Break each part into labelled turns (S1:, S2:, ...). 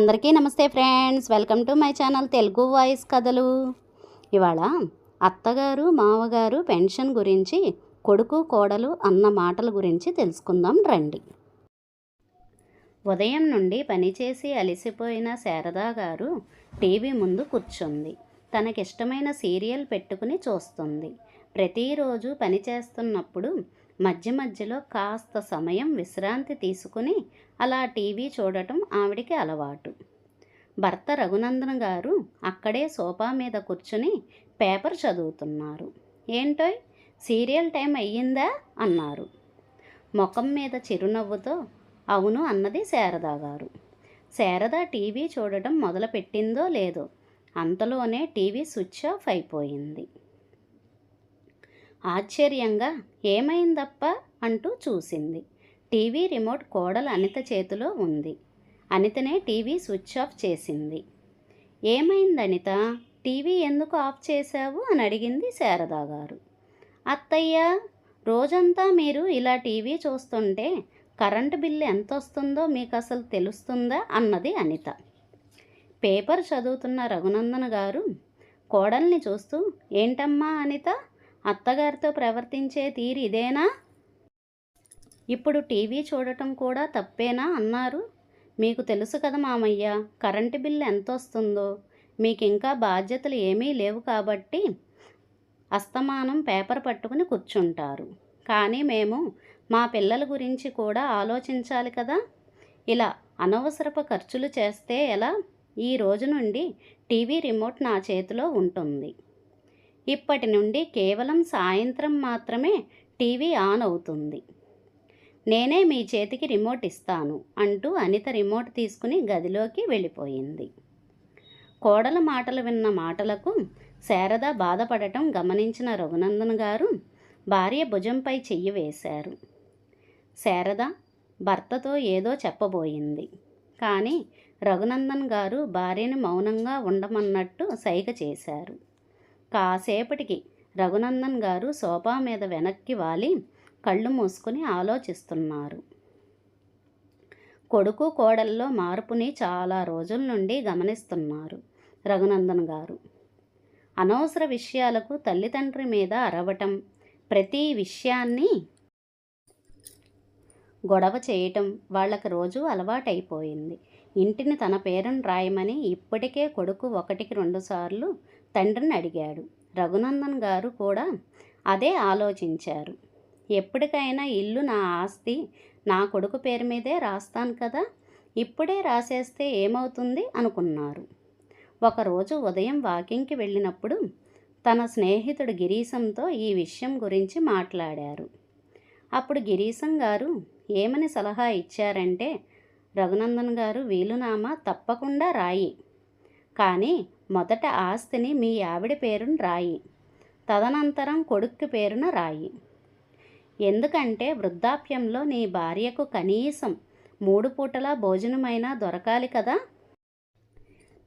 S1: అందరికీ నమస్తే friends. Welcome to my channel Telugu voice కథలు. ఇవాళ అత్తగారు మావగారు పెన్షన్ గురించి కొడుకు కోడలు అన్న మాటల గురించి తెలుసుకుందాం రండి. ఉదయం నుండి పనిచేసి అలసిపోయిన శారదా గారు టీవీ ముందు కూర్చుంది. తనకిష్టమైన సీరియల్ పెట్టుకుని చూస్తుంది. ప్రతిరోజు పని చేస్తున్నప్పుడు మధ్య మధ్యలో కాస్త సమయం విశ్రాంతి తీసుకుని అలా టీవీ చూడటం ఆవిడికి అలవాటు. భర్త రఘునందన్ గారు అక్కడే సోఫా మీద కూర్చుని పేపర్ చదువుతున్నారు. ఏంటోయ్ సీరియల్ టైం అయ్యిందా? అన్నారు. ముఖం మీద చిరునవ్వుతో అవును అన్నది శారదా గారు. శారద టీవీ చూడటం మొదలుపెట్టిందో లేదో అంతలోనే టీవీ స్విచ్ ఆఫ్ అయిపోయింది. ఆశ్చర్యంగా ఏమైందప్ప అంటూ చూసింది. టీవీ రిమోట్ కోడలు అనిత చేతిలో ఉంది. అనితనే టీవీ స్విచ్ ఆఫ్ చేసింది. ఏమైంది అనిత టీవీ ఎందుకు ఆఫ్ చేశావు? అని అడిగింది శారదా గారు. అత్తయ్య రోజంతా మీరు ఇలా టీవీ చూస్తుంటే కరెంటు బిల్లు ఎంత వస్తుందో మీకు అసలు తెలుస్తుందా? అన్నది అనిత. పేపర్ చదువుతున్న రఘునందన్ గారు కోడల్ని చూస్తూ ఏంటమ్మా అనిత? అత్తగారితో ప్రవర్తించే తీరు ఇదేనా? ఇప్పుడు టీవీ చూడటం కూడా తప్పేనా అన్నారు. మీకు తెలుసు కదా మామయ్య కరెంటు బిల్లు ఎంత వస్తుందో మీకు ఇంకా బాధ్యతలు ఏమీ లేవు కాబట్టి అస్తమానం పేపర్ పట్టుకుని కూర్చుంటారు. కానీ మేము మా పిల్లల గురించి కూడా ఆలోచించాలి కదా. ఇలా అనవసరపు ఖర్చులు చేస్తే ఎలా? ఈ రోజు నుండి టీవీ రిమోట్ నా చేతిలో ఉంటుంది. ఇప్పటి నుండి కేవలం సాయంత్రం మాత్రమే టీవీ ఆన్ అవుతుంది. నేనే మీ చేతికి రిమోట్ ఇస్తాను అంటూ అనిత రిమోట్ తీసుకుని గదిలోకి వెళ్ళిపోయింది. కోడల మాటలు విన్న మాటలకు శారద బాధపడటం గమనించిన రఘునందన్ గారు భార్య భుజంపై చెయ్యి వేశారు. శారద భర్తతో ఏదో చెప్పబోయింది. కానీ రఘునందన్ గారు భార్యను మౌనంగా ఉండమన్నట్టు సైగ చేశారు. కాసేపటికి రఘునందన్ గారు సోఫా మీద వెనక్కి వాలి కళ్ళు మూసుకుని ఆలోచిస్తున్నారు. కొడుకు కోడల్లో మార్పుని చాలా రోజుల నుండి గమనిస్తున్నారు రఘునందన్ గారు. అనవసర విషయాలకు తల్లిదండ్రి మీద అరవటం ప్రతి విషయాన్ని గొడవ చేయటం వాళ్ళకి రోజు అలవాటైపోయింది. ఇంటిని తన పేరును రాయమని ఇప్పటికే కొడుకు ఒకటికి రెండుసార్లు తండ్రిని అడిగాడు. రఘునందన్ గారు కూడా అదే ఆలోచించారు. ఎప్పటికైనా ఇల్లు నా ఆస్తి నా కొడుకు పేరు మీదే రాస్తాను కదా ఇప్పుడే రాసేస్తే ఏమవుతుంది అనుకున్నారు. ఒకరోజు ఉదయం వాకింగ్కి వెళ్ళినప్పుడు తన స్నేహితుడు గిరీశంతో ఈ విషయం గురించి మాట్లాడారు. అప్పుడు గిరీశం గారు ఏమని సలహా ఇచ్చారంటే రఘునందన్ గారు వీలునామా తప్పకుండా రాయి. కానీ మొదట ఆస్తిని మీ ఆవిడ పేరును రాయి తదనంతరం కొడుక్కి పేరున రాయి. ఎందుకంటే వృద్ధాప్యంలో నీ భార్యకు కనీసం మూడు పూటల భోజనమైనా దొరకాలి కదా?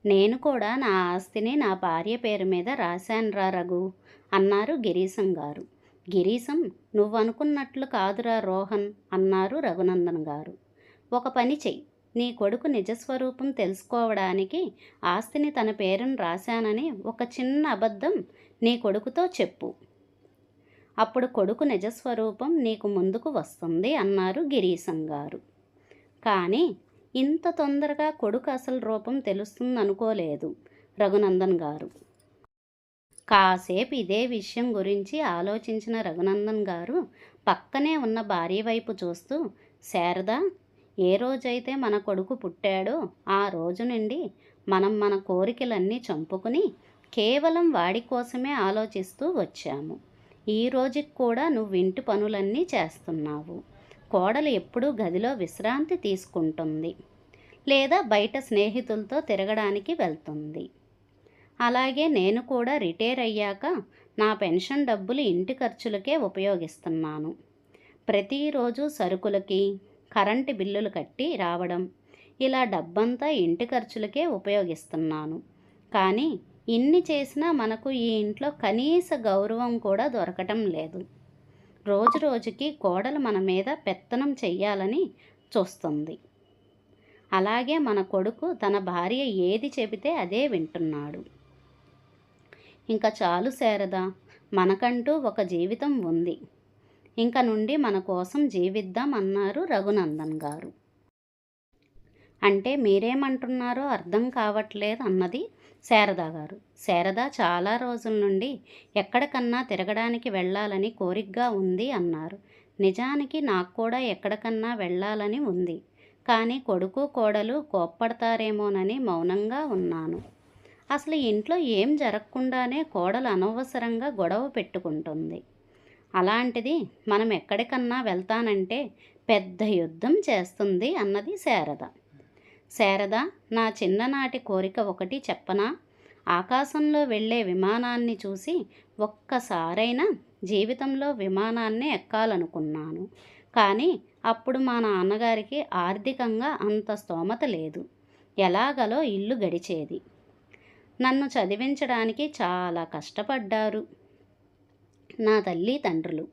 S1: నేను కూడా నా ఆస్తిని నా భార్య పేరు మీద రాశానురా రఘు అన్నారు గిరీశం గారు. గిరీశం నువ్వనుకున్నట్లు కాదురా రోహన్ అన్నారు రఘునందన్ గారు. ఒక పని చెయ్యి. నీ కొడుకు నిజస్వరూపం తెలుసుకోవడానికి ఆస్తిని తన పేరును రాశానని ఒక చిన్న అబద్ధం నీ కొడుకుతో చెప్పు. అప్పుడు కొడుకు నిజస్వరూపం నీకు ముందుకు వస్తుంది అన్నారు గిరీశం గారు. కానీ ఇంత తొందరగా కొడుకు అసలు రూపం తెలుస్తుందనుకోలేదు రఘునందన్ గారు. కాసేపు ఇదే విషయం గురించి ఆలోచించిన రఘునందన్ గారు పక్కనే ఉన్న భార్య వైపు చూస్తూ శారదా ఏ రోజైతే మన కొడుకు పుట్టాడో ఆ రోజు నుండి మనం మన కోరికలన్నీ చంపుకుని కేవలం వాడి కోసమే ఆలోచిస్తూ వచ్చాము. ఈ రోజుకి కూడా నువ్వు ఇంటి పనులన్నీ చేస్తున్నావు. కోడలు ఎప్పుడూ గదిలో విశ్రాంతి తీసుకుంటుంది లేదా బయట స్నేహితులతో తిరగడానికి వెళ్తుంది. అలాగే నేను కూడా రిటైర్ అయ్యాక నా పెన్షన్ డబ్బులు ఇంటి ఖర్చులకే ఉపయోగిస్తున్నాను. ప్రతిరోజు సరుకులకి కరెంటు బిల్లులు కట్టి రావడం. ఇలా డబ్బంతా ఇంటి ఖర్చులకే ఉపయోగిస్తున్నాను. కానీ ఇన్ని చేసినా మనకు ఈ ఇంట్లో కనీస గౌరవం కూడా దొరకటం లేదు. రోజు రోజుకి కోడలు మన మీద పెత్తనం చెయ్యాలని చూస్తుంది. అలాగే మన కొడుకు తన భార్య ఏది చెబితే అదే వింటున్నాడు. ఇంకా చాలు శారదా మనకంటూ ఒక జీవితం ఉంది. ఇంక నుండి మన కోసం జీవిద్దాం అన్నారు రఘునందన్ గారు. అంటే మీరేమంటున్నారో అర్థం కావట్లేదు అన్నది శారదా గారు. శారద చాలా రోజుల నుండి ఎక్కడికన్నా తిరగడానికి వెళ్ళాలని కోరికగా ఉంది అన్నారు. నిజానికి నాకు కూడా ఎక్కడికన్నా వెళ్ళాలని ఉంది. కానీ కొడుకు కోడలు కోప్పడతారేమోనని మౌనంగా ఉన్నాను. అసలు ఇంట్లో ఏం జరగకుండానే కోడలు అనవసరంగా గొడవ పెట్టుకుంటుంది. అలాంటిది మనం ఎక్కడికన్నా వెళ్తానంటే పెద్ద యుద్ధం చేస్తుంది అన్నది శారద. శారద నా చిన్ననాటి కోరిక ఒకటి చెప్పనా? ఆకాశంలో వెళ్ళే విమానాన్ని చూసి ఒక్కసారైనా జీవితంలో విమానాన్ని ఎక్కాలనుకున్నాను. కానీ అప్పుడు మా నాన్నగారికి ఆర్థికంగా అంత స్తోమత లేదు. ఎలాగలో ఇల్లు గడిచేది. నన్ను చదివించడానికి చాలా కష్టపడ్డారు. నా తల్లి తండ్రులు.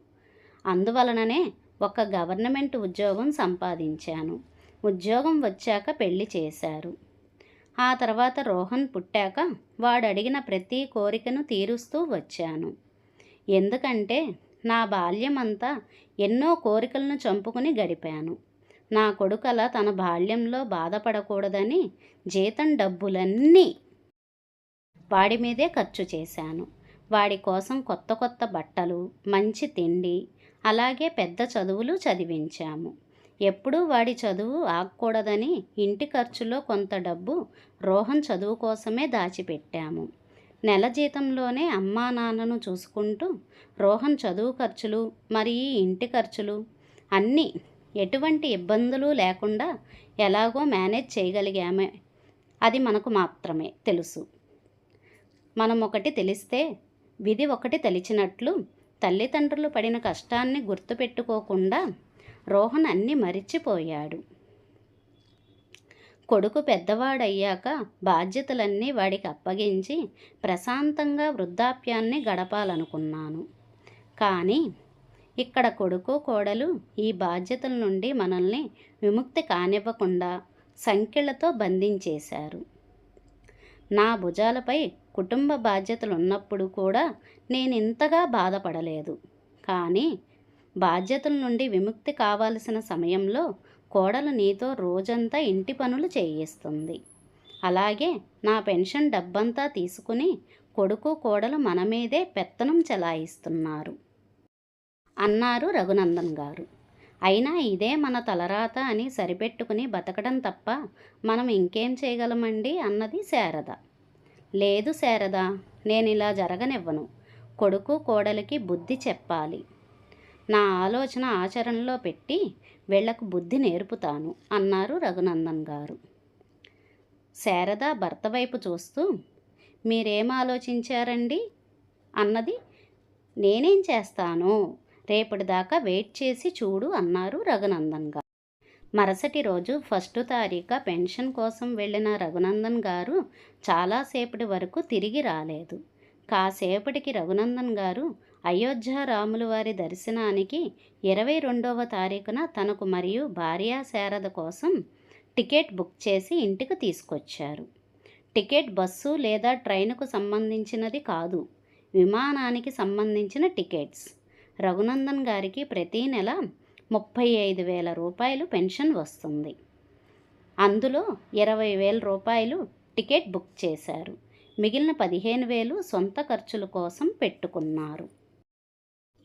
S1: అందువలననే ఒక గవర్నమెంట్ ఉద్యోగం సంపాదించాను. ఉద్యోగం వచ్చాక పెళ్ళి చేశారు. ఆ తర్వాత రోహన్ పుట్టాక వాడు అడిగిన ప్రతి కోరికను తీరుస్తూ వచ్చాను. ఎందుకంటే నా బాల్యమంతా ఎన్నో కోరికలను చంపుకుని గడిపాను. నా కొడుకల తన బాల్యంలో బాధపడకూడదని జీతం డబ్బులన్నీ వాడి మీదే ఖర్చు చేశాను. వాడి కోసం కొత్త కొత్త బట్టలు మంచి తిండి అలాగే పెద్ద చదువులు చదివించాము. ఎప్పుడూ వాడి చదువు ఆగకూడదని ఇంటి ఖర్చులో కొంత డబ్బు రోహన్ చదువు కోసమే దాచిపెట్టాము. నెల జీతంలోనే అమ్మా నాన్నను చూసుకుంటూ రోహన్ చదువు ఖర్చులు మరి ఇంటి ఖర్చులు? అన్నీ ఎటువంటి ఇబ్బందులు లేకుండా ఎలాగో మేనేజ్ చేయగలిగామే. అది మనకు మాత్రమే తెలుసు. మనం ఒకటి తెలిస్తే విధి ఒకటి తెలిచినట్లు తల్లిదండ్రులు పడిన కష్టాన్ని గుర్తుపెట్టుకోకుండా రోహన్ అన్ని మరిచిపోయాడు. కొడుకు పెద్దవాడయ్యాక బాధ్యతలన్నీ వాడికి అప్పగించి ప్రశాంతంగా వృద్ధాప్యాన్ని గడపాలనుకున్నాను. కానీ ఇక్కడ కొడుకు కోడలు ఈ బాధ్యతల నుండి మనల్ని విముక్తి కానివ్వకుండా సంఖ్యలతో బంధించేశారు. నా భుజాలపై కుటుంబ బాధ్యతలు ఉన్నప్పుడు కూడా నేను ఇంతగా బాధపడలేదు. కానీ బాధ్యతల నుండి విముక్తి కావాల్సిన సమయంలో కోడలు నీతో రోజంతా ఇంటి పనులు చేయిస్తుంది. అలాగే నా పెన్షన్ డబ్బంతా తీసుకుని కొడుకు కోడలు మన మీదే పెత్తనం చెలాయిస్తున్నారు. అన్నారు రఘునందన్ గారు. అయినా ఇదే మన తలరాత అని సరిపెట్టుకుని బతకడం తప్ప మనం ఇంకేం చేయగలమండి? అన్నది శారద. లేదు శారదా నేను ఇలా జరగనివ్వను. కొడుకు కోడలికి బుద్ధి చెప్పాలి. నా ఆలోచన ఆచరణలో పెట్టి వీళ్ళకు బుద్ధి నేర్పుతాను అన్నారు రఘునందన్ గారు. శారద భర్త వైపు చూస్తూ మీరేం ఆలోచించారండి? అన్నది నేనేం చేస్తాను? రేపటిదాకా వెయిట్ చేసి చూడు అన్నారు రఘునందన్ గారు. మరుసటి రోజు ఫస్ట్ తారీఖు పెన్షన్ కోసం వెళ్ళిన రఘునందన్ గారు చాలాసేపటి వరకు తిరిగి రాలేదు. కాసేపటికి రఘునందన్ గారు అయోధ్య రాముల వారి దర్శనానికి ఇరవై రెండవ తారీఖున తనకు మరియు భార్య శారద కోసం టికెట్ బుక్ చేసి ఇంటికి తీసుకొచ్చారు. టికెట్ బస్సు లేదా ట్రైనుకు సంబంధించినది కాదు విమానానికి సంబంధించిన టికెట్స్. రఘునందన్ గారికి ప్రతీ నెల ముప్పై ఐదు వేల రూపాయలు పెన్షన్ వస్తుంది. అందులో ఇరవై వేల రూపాయలు టికెట్ బుక్ చేశారు. మిగిలిన పదిహేను వేలు సొంత ఖర్చుల కోసం పెట్టుకున్నారు.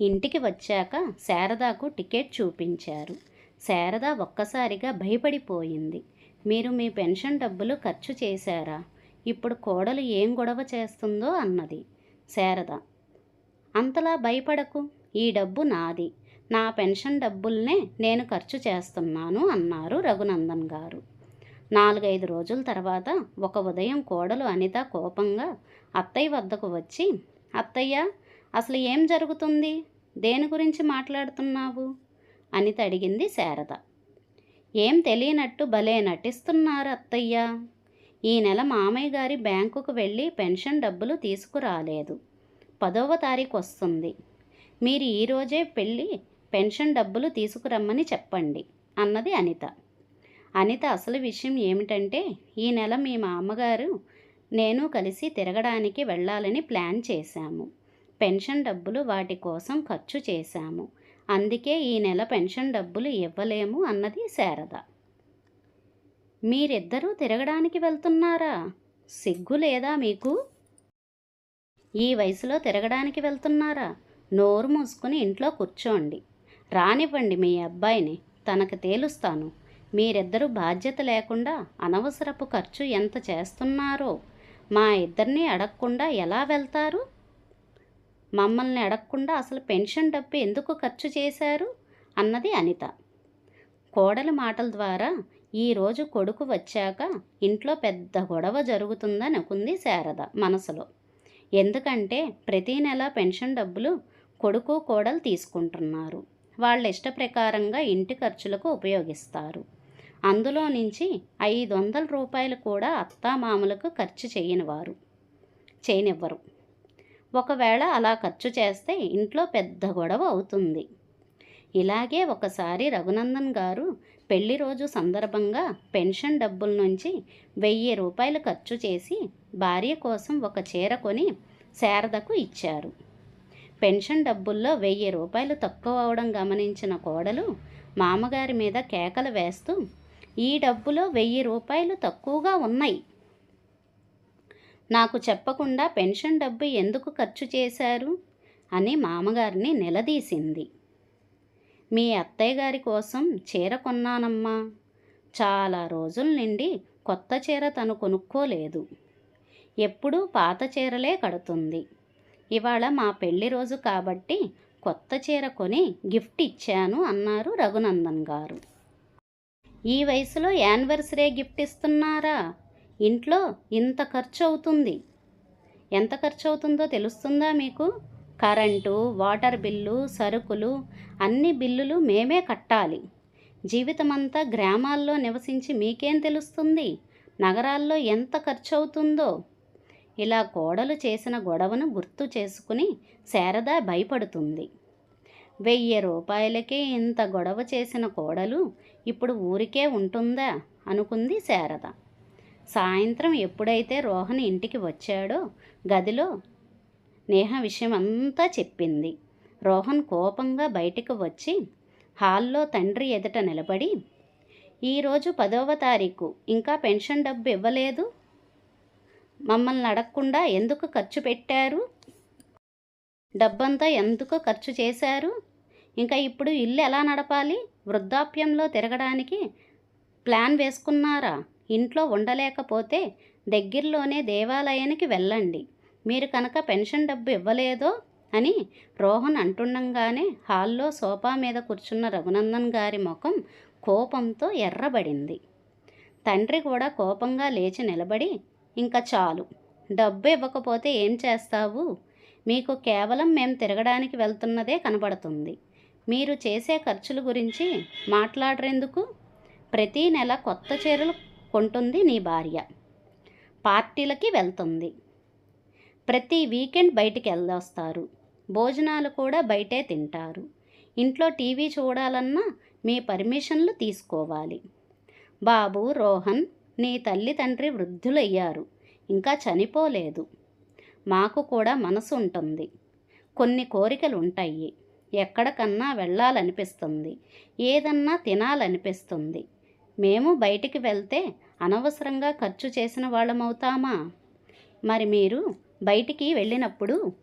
S1: ఇంటికి వచ్చాక శారదాకు టికెట్ చూపించారు. శారద ఒక్కసారిగా భయపడిపోయింది. మీరు మీ పెన్షన్ డబ్బులు ఖర్చు చేశారా? ఇప్పుడు కోడలు ఏం గొడవ చేస్తుందో అన్నది శారద. అంతలా భయపడకు. ఈ డబ్బు నాది. నా పెన్షన్ డబ్బుల్నే నేను ఖర్చు చేస్తున్నాను అన్నారు రఘునందన్ గారు. నాలుగైదు రోజుల తర్వాత ఒక ఉదయం కోడలు అనిత కోపంగా అత్తయ్య వద్దకు వచ్చి అత్తయ్య అసలు ఏం జరుగుతుంది? దేని గురించి మాట్లాడుతున్నావు? అనిత అడిగింది శారద. ఏం తెలియనట్టు భలే నటిస్తున్నారు అత్తయ్య. ఈ నెల మామయ్య గారి బ్యాంకుకు వెళ్ళి పెన్షన్ డబ్బులు తీసుకురాలేదు. పదవ తారీఖు వస్తుంది. మీరు ఈరోజే పెళ్ళి పెన్షన్ డబ్బులు తీసుకురమ్మని చెప్పండి అన్నది అనిత. అనిత అసలు విషయం ఏమిటంటే ఈ నెల మీ మామగారు నేను కలిసి తిరగడానికి వెళ్ళాలని ప్లాన్ చేశాము. పెన్షన్ డబ్బులు వాటి కోసం ఖర్చు చేశాము. అందుకే ఈ నెల పెన్షన్ డబ్బులు ఇవ్వలేము అన్నది శారద. మీరిద్దరూ తిరగడానికి వెళ్తున్నారా? సిగ్గు లేదా మీకు? ఈ వయసులో తిరగడానికి వెళ్తున్నారా? నోరు మూసుకుని ఇంట్లో కూర్చోండి. రానివ్వండి మీ అబ్బాయిని తనకు తేలుస్తాను. మీరిద్దరూ బాధ్యత లేకుండా అనవసరపు ఖర్చు ఎంత చేస్తున్నారో మా ఇద్దరిని అడగకుండా ఎలా వెళ్తారు? మమ్మల్ని అడగకుండా అసలు పెన్షన్ డబ్బు ఎందుకు ఖర్చు చేశారు? అన్నది అనిత. కోడలి మాటల ద్వారా ఈరోజు కొడుకు వచ్చాక ఇంట్లో పెద్ద గొడవ జరుగుతుందని అనుకుంది శారద మనసులో. ఎందుకంటే ప్రతీ నెల పెన్షన్ డబ్బులు కొడుకు కోడలు తీసుకుంటున్నారు. వాళ్ళ ఇష్ట ప్రకారంగా ఇంటి ఖర్చులకు ఉపయోగిస్తారు. అందులో నుంచి ఐదు వందల రూపాయలు కూడా అత్తామామలకు ఖర్చు చేయనివారు. చేయనివ్వరు. ఒకవేళ అలా ఖర్చు చేస్తే ఇంట్లో పెద్ద గొడవ అవుతుంది. ఇలాగే ఒకసారి రఘునందన్ గారు పెళ్ళి రోజు సందర్భంగా పెన్షన్ డబ్బుల నుంచి వెయ్యి రూపాయలు ఖర్చు చేసి భార్య కోసం ఒక చీర కొని శారదకు ఇచ్చారు. పెన్షన్ డబ్బుల్లో వెయ్యి రూపాయలు తక్కువ అవడం గమనించిన కోడలు మామగారి మీద కేకలు వేస్తూ ఈ డబ్బులో వెయ్యి రూపాయలు తక్కువగా ఉన్నాయి. నాకు చెప్పకుండా పెన్షన్ డబ్బు ఎందుకు ఖర్చు చేశారు అని మామగారిని నిలదీసింది. మీ అత్తయ్య గారి కోసం చీర కొన్నానమ్మా. చాలా రోజుల నుండి కొత్త చీర తను కొనుక్కోలేదు. ఎప్పుడూ పాత చీరలే కడుతుంది. ఇవాళ మా పెళ్ళి రోజు కాబట్టి కొత్త చీర కొని గిఫ్ట్ ఇచ్చాను అన్నారు రఘునందన్ గారు. ఈ వయసులో యానివర్సరీ గిఫ్ట్ ఇస్తున్నారా? ఇంట్లో ఇంత ఖర్చు అవుతుంది. ఎంత ఖర్చు అవుతుందో తెలుస్తుందా మీకు? కరెంటు వాటర్ బిల్లు సరుకులు అన్ని బిల్లులు మేమే కట్టాలి. జీవితమంతా గ్రామాల్లో నివసించి మీకేం తెలుస్తుంది? నగరాల్లో ఎంత ఖర్చు అవుతుందో? ఇలా కోడలు చేసిన గొడవను గుర్తు చేసుకుని శారద భయపడుతుంది. వెయ్యి రూపాయలకే ఇంత గొడవ చేసిన కోడలు ఇప్పుడు ఊరికే ఉంటుందా? అనుకుంది శారద. సాయంత్రం ఎప్పుడైతే రోహన్ ఇంటికి వచ్చాడో గదిలో నేహ విషయం అంతా చెప్పింది. రోహన్ కోపంగా బయటికి వచ్చి హాల్లో తండ్రి ఎదుట నిలబడి ఈరోజు పదవ తారీఖు ఇంకా పెన్షన్ డబ్బు ఇవ్వలేదు? మమ్మల్ని అడగకుండా ఎందుకు ఖర్చు పెట్టారు? డబ్బంతా ఎందుకు ఖర్చు చేశారు? ఇంకా ఇప్పుడు ఇల్లు ఎలా నడపాలి? వృద్ధాప్యంలో తిరగడానికి ప్లాన్ వేసుకున్నారా? ఇంట్లో ఉండలేకపోతే దగ్గరలోనే దేవాలయానికి వెళ్ళండి. మీరు కనుక పెన్షన్ డబ్బు ఇవ్వలేదో అని రోహన్ అంటుండగానే హాల్లో సోఫా మీద కూర్చున్న రఘునందన్ గారి ముఖం కోపంతో ఎర్రబడింది. తండ్రి కూడా కోపంగా లేచి నిలబడి ఇంకా చాలు. డబ్బు ఇవ్వకపోతే ఏం చేస్తావు? మీకు కేవలం మేము తిరగడానికి వెళ్తున్నదే కనబడుతుంది. మీరు చేసే ఖర్చుల గురించి మాట్లాడరెందుకు? ప్రతీ నెల కొత్త చీరలు కొంటుంది నీ భార్య. పార్టీలకి వెళ్తుంది. ప్రతి వీకెండ్ బయటికి వెళ్ళొస్తారు. భోజనాలు కూడా బయటే తింటారు. ఇంట్లో టీవీ చూడాలన్నా మీ పర్మిషన్లు తీసుకోవాలి. బాబు రోహన్ నీ తల్లి తండ్రి వృద్ధులయ్యారు. ఇంకా చనిపోలేదు. మాకు కూడా మనసు ఉంటుంది. కొన్ని కోరికలు ఉంటాయి ఎక్కడికన్నా వెళ్ళాలనిపిస్తుంది. ఏదన్నా తినాలనిపిస్తుంది. మేము బయటికి వెళ్తే అనవసరంగా ఖర్చు చేసిన వాళ్ళమవుతామా? మరి మీరు బయటికి వెళ్ళినప్పుడు?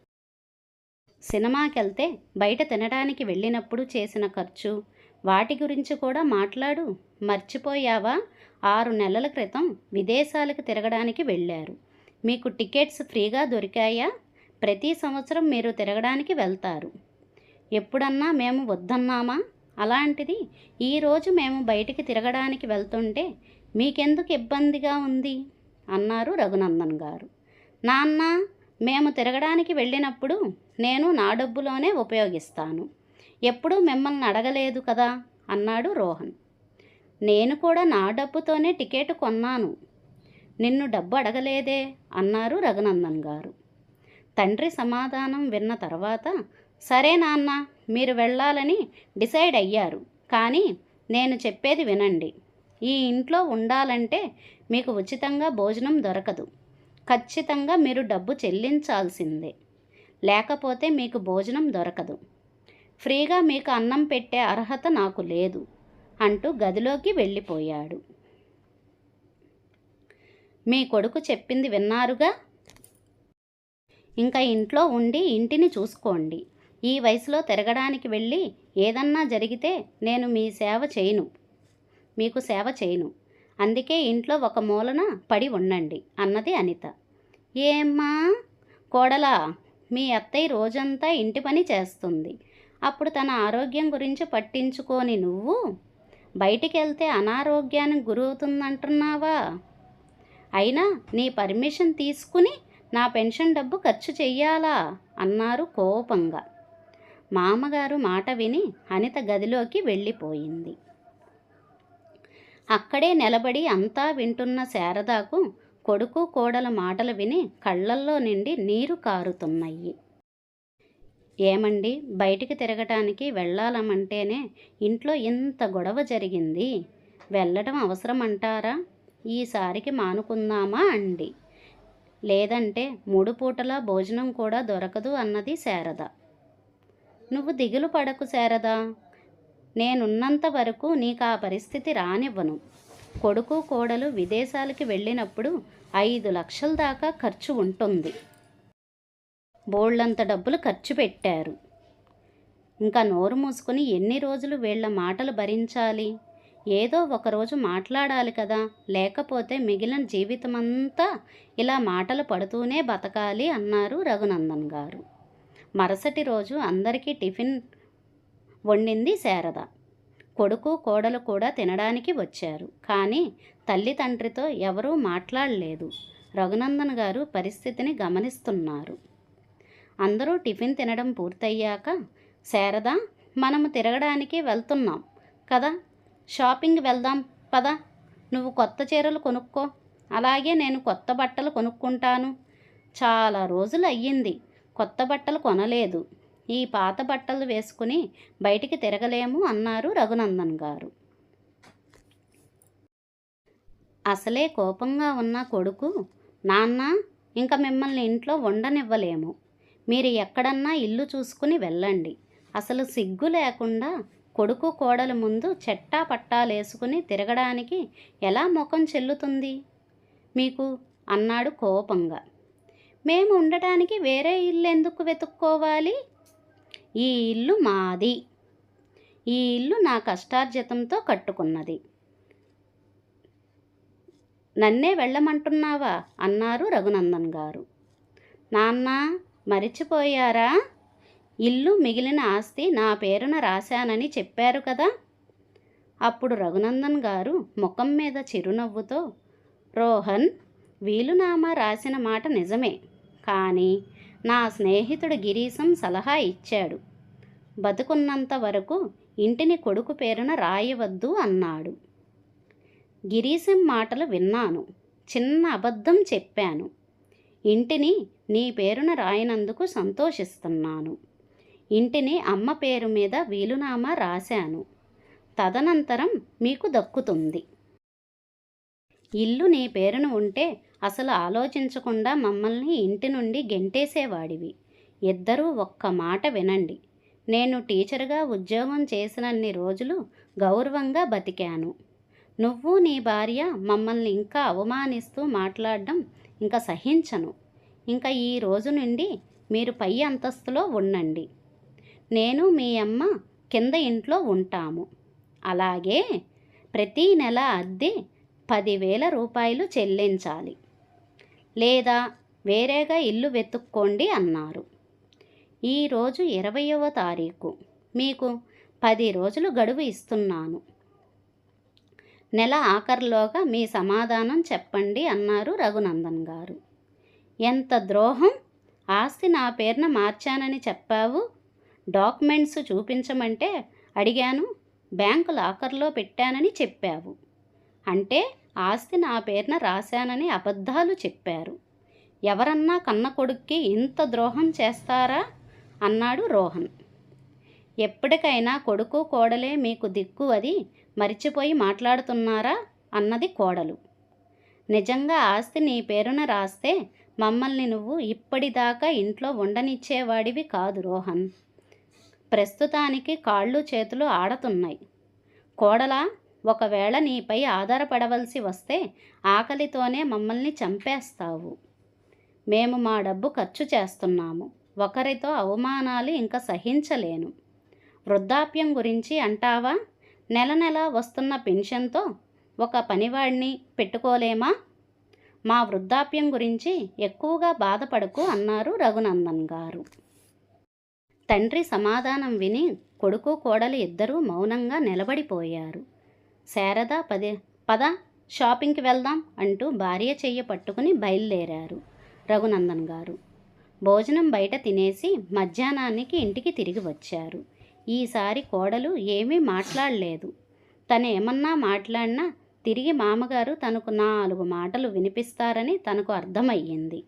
S1: సినిమాకి వెళ్తే బయట తినడానికి వెళ్ళినప్పుడు చేసిన ఖర్చు? వాటి గురించి కూడా మాట్లాడు. మర్చిపోయావా? ఆరు నెలల క్రితం విదేశాలకు తిరగడానికి వెళ్ళారు. మీకు టికెట్స్ ఫ్రీగా దొరికాయా? ప్రతి సంవత్సరం మీరు తిరగడానికి వెళ్తారు. ఎప్పుడన్నా మేము వద్దన్నామా? అలాంటిది ఈరోజు మేము బయటికి తిరగడానికి వెళ్తుంటే మీకెందుకు ఇబ్బందిగా ఉంది? అన్నారు రఘునందన్ గారు. నాన్న మేము తిరగడానికి వెళ్ళినప్పుడు నేను నా డబ్బులోనే ఉపయోగిస్తాను. ఎప్పుడూ మిమ్మల్ని అడగలేదు కదా? అన్నాడు రోహన్. నేను కూడా నా డబ్బుతోనే టికెట్ కొన్నాను. నిన్ను డబ్బు అడగలేదే అన్నారు రఘునందన్ గారు. తండ్రి సమాధానం విన్న తర్వాత సరే నాన్న మీరు వెళ్ళాలని డిసైడ్ అయ్యారు. కానీ నేను చెప్పేది వినండి. ఈ ఇంట్లో ఉండాలంటే మీకు ఉచితంగా భోజనం దొరకదు. ఖచ్చితంగా మీరు డబ్బు చెల్లించాల్సిందే. లేకపోతే మీకు భోజనం దొరకదు. ఫ్రీగా మీకు అన్నం పెట్టే అర్హత నాకు లేదు. అంటూ గదిలోకి వెళ్ళిపోయాడు. మీ కొడుకు చెప్పింది విన్నారుగా? ఇంకా ఇంట్లో ఉండి ఇంటిని చూసుకోండి. ఈ వయసులో తిరగడానికి వెళ్ళి ఏదన్నా జరిగితే నేను మీ సేవ చేయను. మీకు సేవ చేయను. అందుకే ఇంట్లో ఒక మూలన పడి ఉండండి అన్నది అనిత. ఏమ్మా! కోడలా! మీ అత్తయ్య రోజంతా ఇంటి పని చేస్తుంది. అప్పుడు తన ఆరోగ్యం గురించి పట్టించుకోని నువ్వు బయటికి వెళ్తే అనారోగ్యానికి గురవుతుందంటున్నావా? అయినా నీ పర్మిషన్ తీసుకుని నా పెన్షన్ డబ్బు ఖర్చు చెయ్యాలా? అన్నారు కోపంగా. మామగారు మాట విని అనిత గదిలోకి వెళ్ళిపోయింది. అక్కడే నిలబడి అంతా వింటున్న శారదాకు కొడుకు కోడల మాటలు విని కళ్ళల్లో నిండి నీరు కారుతున్నాయి. ఏమండి? బయటికి తిరగటానికి వెళ్ళాలమంటేనే ఇంట్లో ఇంత గొడవ జరిగింది. వెళ్ళటం అవసరం అంటారా ఈసారికి మానుకుందామా అండి. లేదంటే మూడు పూటల భోజనం కూడా దొరకదు అన్నది శారద. నువ్వు దిగులు పడకు శారదా. నేనున్నంత వరకు నీకు ఆ పరిస్థితి రానివ్వను. కొడుకు కోడలు విదేశాలకి వెళ్ళినప్పుడు ఐదు లక్షల దాకా ఖర్చు ఉంటుంది. బోళ్ళంత డబ్బులు ఖర్చు పెట్టారు. ఇంకా నోరు మూసుకొని ఎన్ని రోజులు వీళ్ళ మాటలు భరించాలి? ఏదో ఒకరోజు మాట్లాడాలి కదా లేకపోతే మిగిలిన జీవితమంతా ఇలా మాటలు పడుతూనే బతకాలి అన్నారు రఘునందన్ గారు. మరుసటి రోజు అందరికీ టిఫిన్ వండింది శారద. కొడుకు కోడలు కూడా తినడానికి వచ్చారు. కానీ తల్లి తండ్రితో ఎవరూ మాట్లాడలేదు. రఘునందన్ గారు పరిస్థితిని గమనిస్తున్నారు. అందరూ టిఫిన్ తినడం పూర్తయ్యాక శారద మనము తిరగడానికి వెళ్తున్నాం. కదా? షాపింగ్ వెళ్దాం. పద. నువ్వు కొత్త చీరలు కొనుక్కో. అలాగే నేను కొత్త బట్టలు కొనుక్కుంటాను. చాలా రోజులు అయ్యింది. కొత్త బట్టలు కొనలేదు. ఈ పాత బట్టలు వేసుకుని బయటికి తిరగలేము అన్నారు రఘునందన్ గారు. అసలే కోపంగా ఉన్న కొడుకు నాన్న ఇంకా మిమ్మల్ని ఇంట్లో ఉండనివ్వలేము మీరు ఎక్కడన్నా ఇల్లు చూసుకుని వెళ్ళండి. అసలు సిగ్గు లేకుండా కొడుకు కోడల ముందు చెట్టా పట్టాలేసుకుని తిరగడానికి ఎలా ముఖం చెల్లుతుంది? మీకు అన్నాడు కోపంగా. మేము ఉండటానికి వేరే ఇల్లు ఎందుకు వెతుక్కోవాలి? ఈ ఇల్లు మాది. ఈ ఇల్లు నా కష్టార్జితంతో కట్టుకున్నది. నన్నే వెళ్ళమంటున్నావా? అన్నారు రఘునందన్ గారు. నాన్న మరిచిపోయారా? ఇల్లు మిగిలిన ఆస్తి నా పేరున రాశానని చెప్పారు కదా? అప్పుడు రఘునందన్ గారు ముఖం మీద చిరునవ్వుతో రోహన్ వీలునామా రాసిన మాట నిజమే కానీ నా స్నేహితుడు గిరీశం సలహా ఇచ్చాడు. బతుకున్నంత వరకు ఇంటిని కొడుకు పేరున రాయవద్దు అన్నాడు. గిరీశం మాటలు విన్నాను చిన్న అబద్ధం చెప్పాను. ఇంటిని నీ పేరున రాయనందుకు సంతోషిస్తున్నాను. ఇంటిని అమ్మ పేరు మీద వీలునామా రాశాను. తదనంతరం మీకు దక్కుతుంది. ఇల్లు నీ పేరును ఉంటే అసలు ఆలోచించకుండా మమ్మల్ని ఇంటి నుండి గెంటేసేవాడివి. ఇద్దరూ ఒక్క మాట వినండి. నేను టీచర్గా ఉద్యోగం చేసినన్ని రోజులు గౌరవంగా బతికాను. నువ్వు నీ భార్య మమ్మల్ని ఇంకా అవమానిస్తూ మాట్లాడడం ఇంకా సహించను. ఇంకా ఈ రోజు నుండి మీరు పై అంతస్తులో ఉండండి. నేను మీ అమ్మ కింద ఇంట్లో ఉంటాము. అలాగే ప్రతీ నెల అద్దె పదివేల రూపాయలు చెల్లించాలి. లేదా వేరేగా ఇల్లు వెతుక్కోండి అన్నారు. ఈరోజు ఇరవయవ తారీఖు. మీకు పది రోజులు గడువు ఇస్తున్నాను. నెల ఆఖరిలోగా మీ సమాధానం చెప్పండి అన్నారు రఘునందన్ గారు. ఎంత ద్రోహం? ఆస్తి నా పేరున మార్చానని చెప్పావు? డాక్యుమెంట్స్ చూపించమంటే అడిగాను. బ్యాంకు లాకర్లో పెట్టానని చెప్పావు. అంటే ఆస్తి నా పేరున రాశానని అబద్ధాలు చెప్పారు. ఎవరన్నా కన్న కొడుక్కి ఇంత ద్రోహం చేస్తారా? అన్నాడు రోహన్. ఎప్పటికైనా కొడుకు కోడలే మీకు దిక్కు అది మరిచిపోయి మాట్లాడుతున్నారా? అన్నది కోడలు. నిజంగా ఆస్తి నీ పేరున రాస్తే మమ్మల్ని నువ్వు ఇప్పటిదాకా ఇంట్లో ఉండనిచ్చేవాడివి కాదు రోహన్. ప్రస్తుతానికి కాళ్ళు చేతులు ఆడుతున్నాయి. కోడలా ఒకవేళ నీపై ఆధారపడవలసి వస్తే ఆకలితోనే మమ్మల్ని చంపేస్తావు. మేము మా డబ్బు ఖర్చు చేస్తున్నాము. ఒకరితో అవమానాలు ఇంకా సహించలేను. వృద్ధాప్యం గురించి అంటావా? నెల నెల వస్తున్న పెన్షన్తో ఒక పనివాడిని పెట్టుకోలేమా? మా వృద్ధాప్యం గురించి ఎక్కువగా బాధపడకు అన్నారు రఘునందన్ గారు. తండ్రి సమాధానం విని కొడుకు కోడలు ఇద్దరూ మౌనంగా నిలబడిపోయారు. శారద పదే పద షాపింగ్కి వెళ్దాం అంటూ భార్య చెయ్యి పట్టుకుని బయలుదేరారు రఘునందన్ గారు. భోజనం బయట తినేసి మధ్యాహ్నానికి ఇంటికి తిరిగి వచ్చారు. ఈసారి కోడలు ఏమీ మాట్లాడలేదు. తను ఏమన్నా మాట్లాడినా తిరిగి మామగారు తనకు నాలుగు మాటలు వినిపిస్తారని తనకు అర్థమయ్యింది.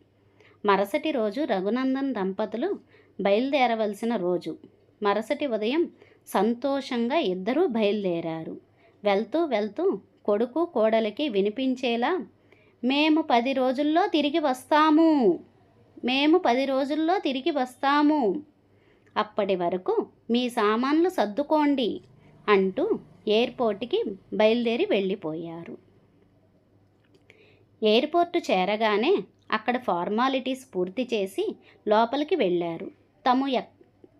S1: మరుసటి రోజు రఘునందన్ దంపతులు బయలుదేరవలసిన రోజు. మరుసటి ఉదయం సంతోషంగా ఇద్దరూ బయలుదేరారు. వెళ్తూ వెళ్తూ కొడుకు కోడలికి వినిపించేలా మేము పది రోజుల్లో తిరిగి వస్తాము. మేము పది రోజుల్లో తిరిగి వస్తాము. అప్పటి వరకు మీ సామాన్లు సర్దుకోండి అంటూ ఎయిర్పోర్ట్కి బయలుదేరి వెళ్ళిపోయారు. ఎయిర్పోర్టు చేరగానే అక్కడ ఫార్మాలిటీస్ పూర్తి చేసి లోపలికి వెళ్ళారు. తము ఎక్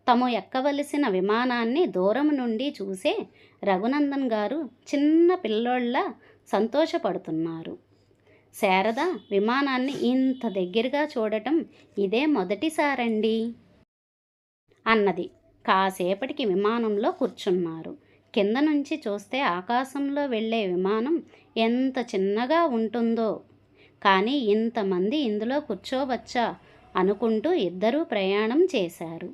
S1: తము ఎక్కవలసిన విమానాన్ని దూరం నుండి చూసే రఘునందన్ గారు చిన్న పిల్లోళ్ళ సంతోషపడుతున్నారు. శారద విమానాన్ని ఇంత దగ్గరగా చూడటం ఇదే మొదటిసారండి? అన్నది. కాసేపటికి విమానంలో కూర్చున్నారు. కింద నుంచి చూస్తే ఆకాశంలో వెళ్ళే విమానం ఎంత చిన్నగా ఉంటుందో. కానీ ఇంతమంది ఇందులో కూర్చోవచ్చా అనుకుంటూ ఇద్దరూ ప్రయాణం చేశారు.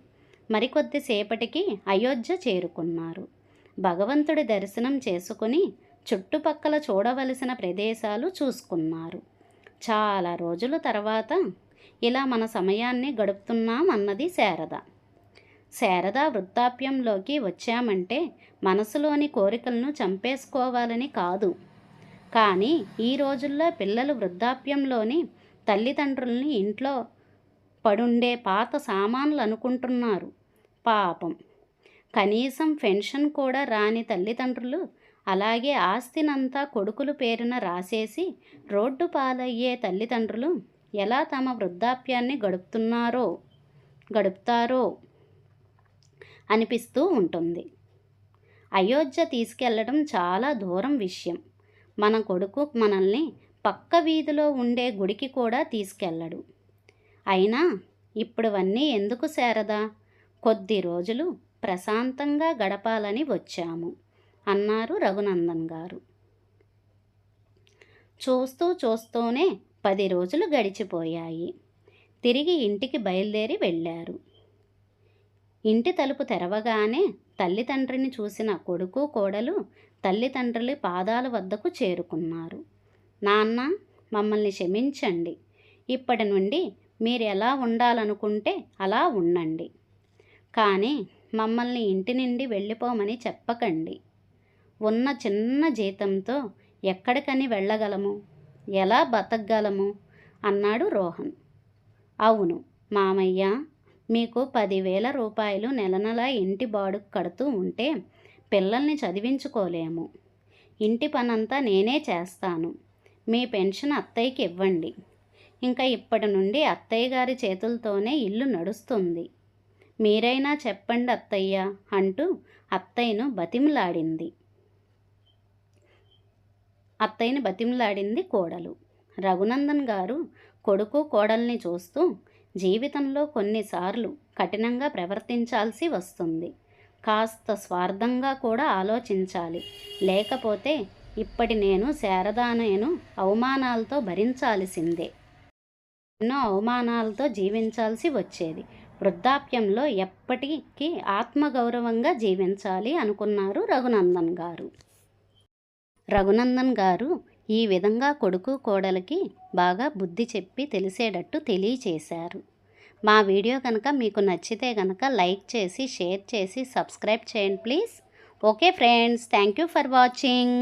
S1: మరికొద్దిసేపటికి అయోధ్య చేరుకున్నారు. భగవంతుడి దర్శనం చేసుకుని చుట్టుపక్కల చూడవలసిన ప్రదేశాలు చూసుకున్నారు. చాలా రోజుల తర్వాత ఇలా మన సమయాన్ని గడుపుతున్నాం అన్నది శారద. శారదా వృద్ధాప్యంలోకి వచ్చామంటే మనసులోని కోరికలను చంపేసుకోవాలని కాదు. కానీ ఈ రోజుల్లో పిల్లలు వృద్ధాప్యంలోని తల్లిదండ్రుల్ని ఇంట్లో పడుండే పాత సామాన్లు అనుకుంటున్నారు. పాపం. కనీసం పెన్షన్ కూడా రాని తల్లిదండ్రులు అలాగే ఆస్తినంతా కొడుకులు పేరున రాసేసి రోడ్డు పాలయ్యే తల్లిదండ్రులు ఎలా తమ వృద్ధాప్యాన్ని గడుపుతున్నారో గడుపుతారో? అనిపిస్తూ ఉంటుంది. అయోధ్య తీసుకెళ్ళడం చాలా దూరం విషయం. మన కొడుకు మనల్ని పక్క వీధిలో ఉండే గుడికి కూడా తీసుకెళ్ళడు. అయినా ఇప్పుడువన్నీ ఎందుకు సేరదా కొద్ది రోజులు ప్రశాంతంగా గడపాలని వచ్చాము అన్నారు రఘునందన్ గారు. చూస్తూ చూస్తూనే పది రోజులు గడిచిపోయాయి. తిరిగి ఇంటికి బయలుదేరి వెళ్ళారు. ఇంటి తలుపు తెరవగానే తల్లిదండ్రిని చూసిన కొడుకు కోడలు తల్లిదండ్రుల పాదాల వద్దకు చేరుకున్నారు. నాన్న మమ్మల్ని క్షమించండి. ఇప్పటి నుండి మీరు ఎలా ఉండాలనుకుంటే అలా ఉండండి. కానీ మమ్మల్ని ఇంటి నుండి వెళ్ళిపోమని చెప్పకండి. ఉన్న చిన్న జీతంతో ఎక్కడికని వెళ్ళగలము? ఎలా బతకగలము? అన్నాడు రోహన్. అవును మామయ్య. మీకు పదివేల రూపాయలు నెల నెల ఇంటి బాడుకు కడుతూ ఉంటే పిల్లల్ని చదివించుకోలేము. ఇంటి పనంతా నేనే చేస్తాను. మీ పెన్షన్ అత్తయ్యకి ఇవ్వండి. ఇంకా ఇప్పటి నుండి అత్తయ్య గారి చేతులతోనే ఇల్లు నడుస్తుంది. మీరైనా చెప్పండి అత్తయ్య అంటూ అత్తయ్యను బతిమలాడింది. అత్తయ్యని బతిమలాడింది కోడలు. రఘునందన్ గారు కొడుకు కోడల్ని చూస్తూ జీవితంలో కొన్నిసార్లు కఠినంగా ప్రవర్తించాల్సి వస్తుంది. కాస్త స్వార్థంగా కూడా ఆలోచించాలి. లేకపోతే ఇప్పటి నేను శారదానేను అవమానాలతో భరించాల్సిందే. ఎన్నో అవమానాలతో జీవించాల్సి వచ్చేది. వృద్ధాప్యంలో ఎప్పటికీ ఆత్మగౌరవంగా జీవించాలి అనుకున్నారు రఘునందన్ గారు. రఘునందన్ గారు ఈ విధంగా కొడుకు కోడలికి బాగా బుద్ధి చెప్పి తెలిసేటట్టు తెలియచేశారు. మా వీడియో కనుక మీకు నచ్చితే కనుక లైక్ చేసి షేర్ చేసి సబ్స్క్రైబ్ చేయండి please. Okay friends thank you for watching.